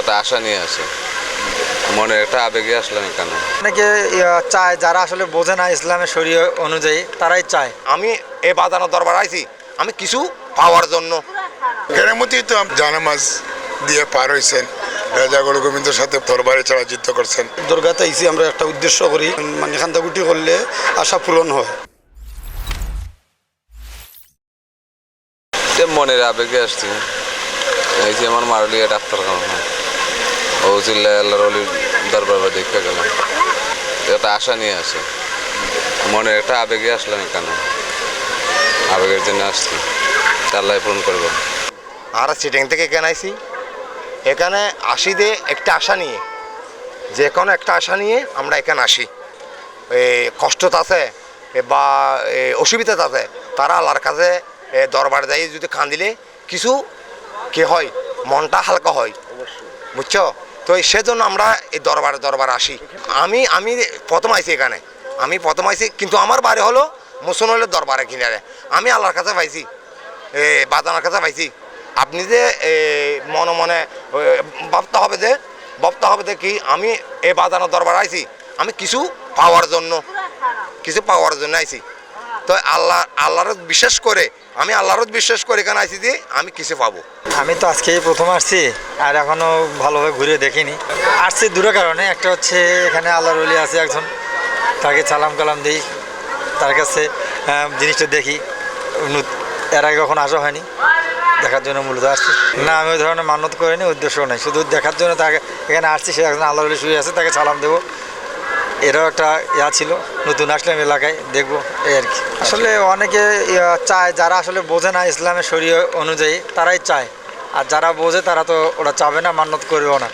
একটা আশা নিয়ে আসে মনে একটা আবেগে আসলাম এখানে অনেকে চায় যারা আসলে বোঝে না ইসলামের শরীয় অনুযায়ী তারাই চায়। আমি এ বাদানো দরবার আইছি আমি কিছু পাওয়ার জন্য। কেরামতি তো জানামাজ দিয়ে পার হয়েছেন রাজা গুরু গোবিন্দর সাথে তরবারে চড়া যুদ্ধ করছেন। দুর্গাতে আইসি আমরা একটা উদ্দেশ্য করি মানে খান্দাগুটি করলে আশা পূরণ হয়। যে মনের আবেগে আসছি। এই যে আমার মারলিয়া ডাক্তারখানা। ও চিল্লায় আল্লাহর অলির দরবার বা দেখে গেলাম একটা আশা নিয়ে আসে। মনে একটা আবেগে আসলাম এখানে। আবেগের জন্য আসছি। আল্লাহ পূরণ করব। আর সিটিং থেকে এখানে আইছি? এখানে আসি দিয়ে একটা আশা নিয়ে। যে কোনো একটা আশা নিয়ে আমরা এখানে আসি। এই কষ্ট আছে বা এ অসুবিধা আছে। তারা আল্লাহর কাছে এ দরবার যাই যদি কান্দিলে কিছু কি হয়? মনটা হালকা হয়। বুঝছ? তো সেজন্য আমরা এই দরবার দরবার আসি। আমি আমি প্রথম আইছি এখানে। আমি প্রথম আইছি কিন্তু আমার বাড়ি হলো মুসনলের দরবারে কিনারে। আমি আল্লাহর কাছে পাইছি। এ বাদানার কাছে পাইছি। আপনি যে মনে মনে ভাবতে হবে যে ভাবতে হবে যে কি আমি এ বাদানোর দরবার আইছি। আমি কিছু পাওয়ার জন্য কিছু পাওয়ার জন্য আইছি। তো আল্লাহ, আল্লাহর বিশ্বাস করে, আমি আল্লাহর বিশ্বাস করে এখানে আইছি যে আমি কিছু পাবো। আমি তো আজকেই প্রথম আসছি, আর এখনও ভালোভাবে ঘুরে দেখিনি। আসছি দুটো কারণে, একটা হচ্ছে এখানে আল্লাহর অলি আছে একজন, তাকে সালাম কালাম দিই, তার কাছে জিনিসটা দেখি। এর আগে কখনো আসা হয়নি, দেখার জন্য মূলত আসছি। না, আমি ওই ধরনের মানত করিনি উদ্দেশ্য নেই। শুধু দেখার জন্য তাকে, এখানে আসছি, সে একজন আল্লাহর অলি শুয়ে আছে, তাকে সালাম দেবো। এটাও একটা ইয়া ছিল, নতুন আসলাম এলাকায়, দেখব এই আর কি। আসলে অনেকে চায়, যারা আসলে বোঝে না ইসলামের শরীয় অনুযায়ী, তারাই চায়। আর যারা বোঝে, তারা তো ওরা চাবে না, মান্নত করবেও না।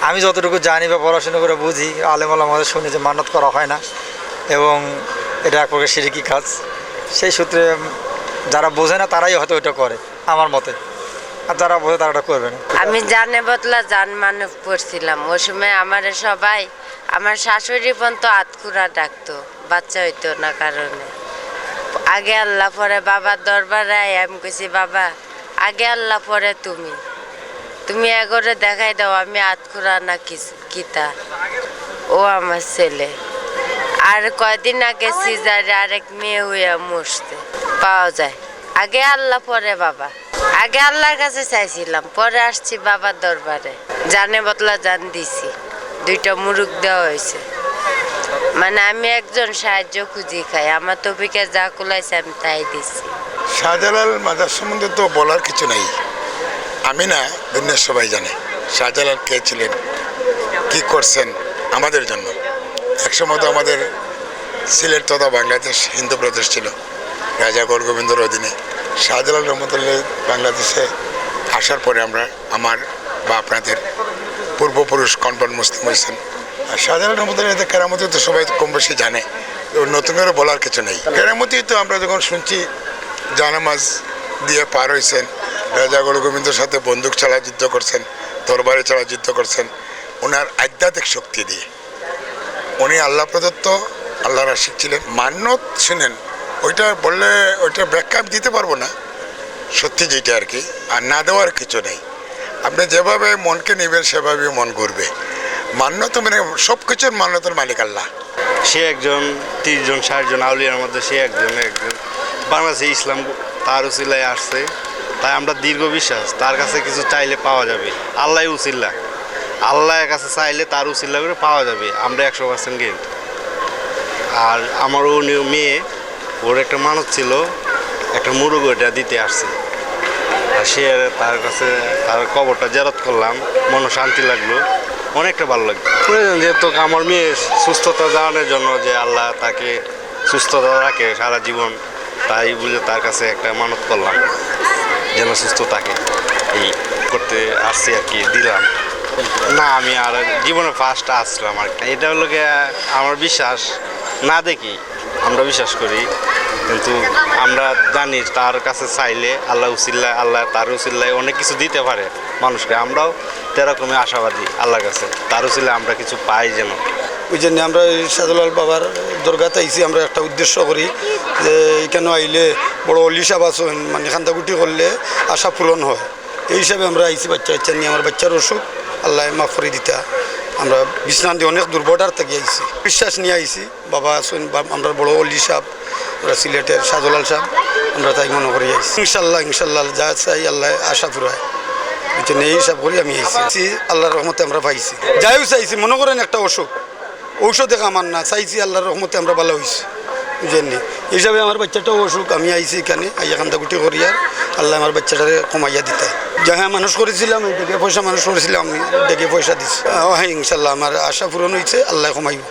আমি যতটুকু জানি বা পড়াশোনা করে বুঝি, আলেম আমাদের শুনি যে মান্নত করা হয় না। এবং এটা এক প্রকার সিরিকি কাজ। সেই সূত্রে যারা বোঝে না, তারাই হয়তো ওইটা করে, আমার মতে। যারা বোঝে তারা আমি জানে বদলা জান মানব পড়ছিলাম। ওই সময় আমার সবাই, আমার শাশুড়ি পর্যন্ত আতকুরা ডাকতো, বাচ্চা হইতো না কারণে। আগে আল্লাহ পরে বাবার দরবারে আমি কইছি, বাবা, আগে আল্লাহ পরে তুমি। তুমি এগোরে দেখাই দাও, আমি আতকুরা না কিতা। ও আমার ছেলে। আর কয়দিন আগে সিজারে আরেক মেয়ে হইয়া মরতে পাওয়া যায়। আগে আল্লাহ পরে বাবা। আগে আল্লাহর কাছে চাইছিলাম, পরে আসছি বাবার দরবারে। জানে বদলা জান দিছি, দুইটা মুরুখ দেওয়া হয়েছে। মানে আমি একজন সাহায্য খুঁজি খাই, আমার তবিকে যা কুলাইছে আমি তাই দিছি। শাহজালাল মাজার সম্বন্ধে তো বলার কিছু নেই। আমি না দুনিয়ার সবাই জানে শাহজালাল কে ছিলেন, কি করছেন আমাদের জন্য। একসময় তো আমাদের সিলেট তথা বাংলাদেশ, হিন্দু প্রদেশ ছিল, রাজা গৌর গোবিন্দর অধীনে। শাহজালাল রহমতুল্লাহ বাংলাদেশে আসার পরে আমরা আমার বা আপনাদের পূর্বপুরুষ কনফার্ম মুসলিম হয়েছেন। আর শাহজালাল রহমতুল্লাহ কেরামতি তো সবাই কম বেশি জানে নতুন করে বলার কিছু নেই। কেরামতি তো আমরা যখন শুনছি, জানামাজ দিয়ে পার হয়েছেন, রাজা গোবিন্দর সাথে বন্দুক চালা যুদ্ধ করছেন তরবারে চালা যুদ্ধ করছেন, ওনার আধ্যাত্মিক শক্তি দিয়ে। উনি আল্লাহ প্রদত্ত, আল্লাহর আশিক ছিলেন। মান্যত শুনেন ওইটা বললে ওইটা ব্যাখ্যা আমি দিতে পারব না। সত্যি যেটা আর কি। আর না দেওয়ার কিছু নেই। আপনি যেভাবে মনকে নেবেন সেভাবে মন ঘুরবে। মান্যত মানে সব কিছুর মান্যতার মালিক আল্লাহ। সে একজন, তিরিশ জন, ষাট জন আউলিয়ার মধ্যে সে একজন একজন। বাংলাদেশে ইসলাম তার উচিল্লায় আসছে। তাই আমরা দীর্ঘ বিশ্বাস, তার কাছে কিছু চাইলে পাওয়া যাবে। আল্লাহ উচিল্লা আল্লাহর কাছে চাইলে তার উচিল্লা করে পাওয়া যাবে। আমরা একশো পার্সেন্ট গেন্ট আর আমার ও নিয়ে মেয়ে ওর একটা মানুষ ছিল, একটা মুরগ ওটা দিতে আসছে। আর সে তার কাছে তার কবরটা জেরত করলাম, মনে শান্তি লাগল, অনেকটা ভালো লাগল। প্রয়োজন যেহেতু আমার মেয়ে সুস্থতা জানানোর জন্য যে আল্লাহ তাকে সুস্থতা রাখে সারা জীবন, তাই বুঝে তার কাছে একটা মানত করলাম, যেন সুস্থ থাকে এই করতে আসছি আর কি, দিলাম। না, আমি আর জীবনে ফার্স্ট আসলাম আর। এটা হলো আমার বিশ্বাস, না দেখি। আমরা বিশ্বাস করি, কিন্তু আমরা জানি তার কাছে চাইলে আল্লাহ উসিল্লায়, আল্লাহ তার উসিল্লায় অনেক কিছু দিতে পারে মানুষকে। আমরাও তেরকমই আশাবাদী আল্লাহর কাছে। তার উসিল্লায় আমরা কিছু পাই যেন। ওই জন্য আমরা সাদুলাল বাবার দুর্গাতে আইসি আমরা একটা উদ্দেশ্য করি যে এখানে আইলে বড় অলিসাব আছেন মানে খান্দাগুটি করলে আশা পূরণ হয়। এই হিসাবে আমরা আইসি বাচ্চা বাচ্চা নিয়ে। আমার বাচ্চার অসুখ, আল্লাহ মাফ করে দিতা। আমরা বিশ্বনাথ অনেক দুর্বটার থেকে আইছি। বিশ্বাস নিয়ে আইসি বাবা আমরা বড় অলি সাহেব ওরা সিলেটের সাজলাল সাহেব, আমরা তাই মনে করি আইছি। ইনশাল্লাহ ইনশাল্লাহ যা চাই আল্লাহ আশা বুঝছেন এই হিসাব করি আমি আইছি। আল্লাহর রহমতে আমরা পাইছি। যাইও চাইছি, মনে করেন একটা অসুখ ঔষধে কামান না, চাইছি আল্লাহর রহমতে আমরা ভালো হয়েছি বুঝেননি এইসবে আমার বাচ্চাটাও অসুখ, আমি আইছি এখানে, আইয়া কান্দাকুটি করি আর আল্লাহ আমার বাচ্চাটারে কমাইয়া দিতে। যাহা মানুষ করেছিলাম ডেকে পয়সা মানুষ করেছিলাম, আমি ডেকে পয়সা দিছি। হ্যাঁ ইনশাল্লাহ, আমার আশা পূরণ হয়েছে আল্লাহ কমাইব।